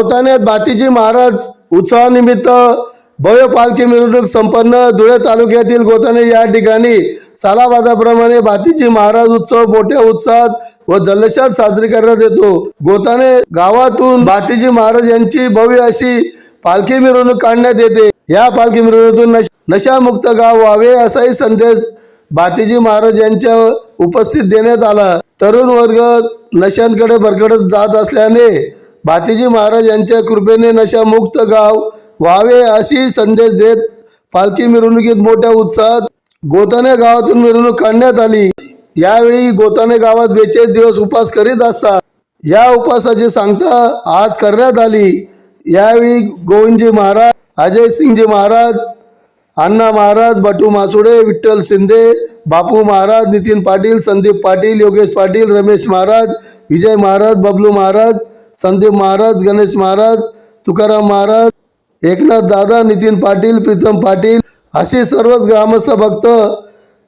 गोताण्यात बातीजी महाराज उत्सवानिमित्त भव्य पालखी मिरवणूक संपन्न धुळे तालुक्यातील गोताने या ठिकाणी सालाबाजाप्रमाणे बातीजी महाराज उत्सव मोठ्या उत्साहात व जल्लोषात साजरी करण्यात येतो. गोताने गावातून बातीजी महाराज यांची भव्य अशी पालखी मिरवणूक काढण्यात येते. या पालखी मिरवणुकीतून नशामुक्त गाव व्हावे असाही संदेश बातीजी महाराज यांच्या उपस्थित देण्यात आला. तरुण वर्ग नशांकडे भरकडत जात असल्याने भातीजी महाराज यांच्या कृपेने नशामुक्त गाव व्हावे अशी संदेश देत पालखी मिरवणुकीत मोठ्या उत्साहात गोताने गावातून मिरवणूक काढण्यात आली. यावेळी गोताने गावात बेचाळीस दिवस उपास करीत असतात. या उपासाची सांगता आज करण्यात आली. यावेळी गोविंदजी महाराज अजय सिंगजी महाराज अण्णा महाराज बटू मासुडे विठ्ठल शिंदे बापू महाराज नितीन पाटील संदीप पाटील योगेश पाटील रमेश महाराज विजय महाराज बबलू महाराज संदीप महाराज गणेश महाराज तुकाराम महाराज एकनाथ दादा नितीन पाटील प्रीतम पाटील असे सर्वच ग्रामस्थ भक्त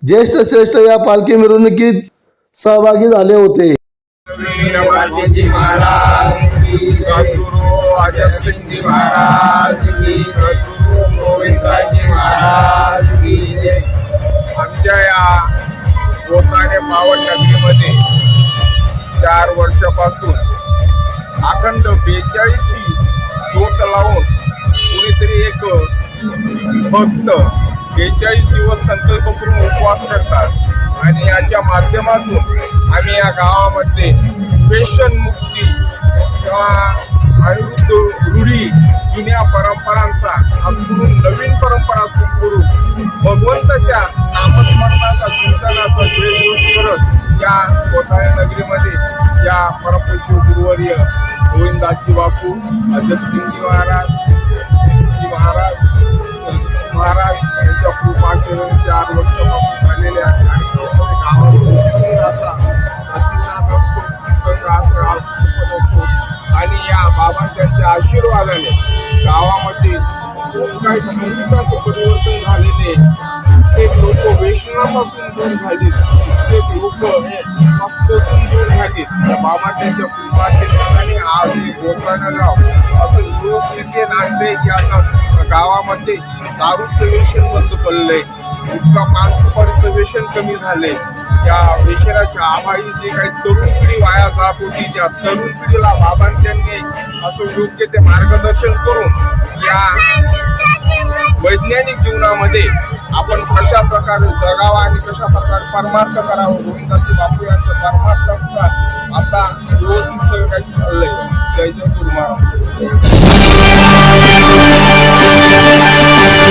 ज्येष्ठ श्रेष्ठ या पालखी मिरवणुकीत सहभागी झाले होते. आमच्या या गोताने पावन नगरीमध्ये चार वर्षापासून बेचाळीसशी शोध लावून कुणीतरी एक भक्त बेचाळीस दिवस संकल्प करून उपवास करतात. आणि याच्या माध्यमातून आम्ही या गावामध्ये व्यसन मुक्ती किंवा अनिरुद्ध रूढी जुन्या परंपरांचा अंतरून नवीन परंपरा सुरू करून भगवंताच्या नामस्मरणाचा चिंतनाचा जयघोष करत या कोथाळे नगरीमध्ये या परमपूज्य बापू अजय महाराज जी महाराज महाराज यांच्या कृपाशेने चार वर्षापासून झालेल्या कार्यक्रमामध्ये गावामध्ये असा प्रतिसाद असतो उत्सव असा हा सुखद असतो आणि या बाबांच्या आशीर्वादाने गावामध्ये काही मोठं असं परिवर्तन झालेले ते लोक व्यसनापासून दूर झाले ते लोक मस्तपासून दूर बाबा त्या बाबांच्या आणि आज हे गोकर्ण गाव असं लोकनेते नांदले की आता गावामध्ये दारूचं व्यसन बंद पडलंय इतका मानसुपारीचं व्यसन कमी झालंय त्या व्यसनाच्या आभाई जे काही तरुण पिढी वाया जात होती त्या तरुण पिढीला बाबांच्यांनी असं योग्य ते मार्गदर्शन करून या वैज्ञानिक जीवनामध्ये आपण कशा प्रकारे जगावा आणि कशा प्रकारे परमार्थ करावं गोविंदाजी बापू यांचं परमार्थानुसार आता व्यवस्थित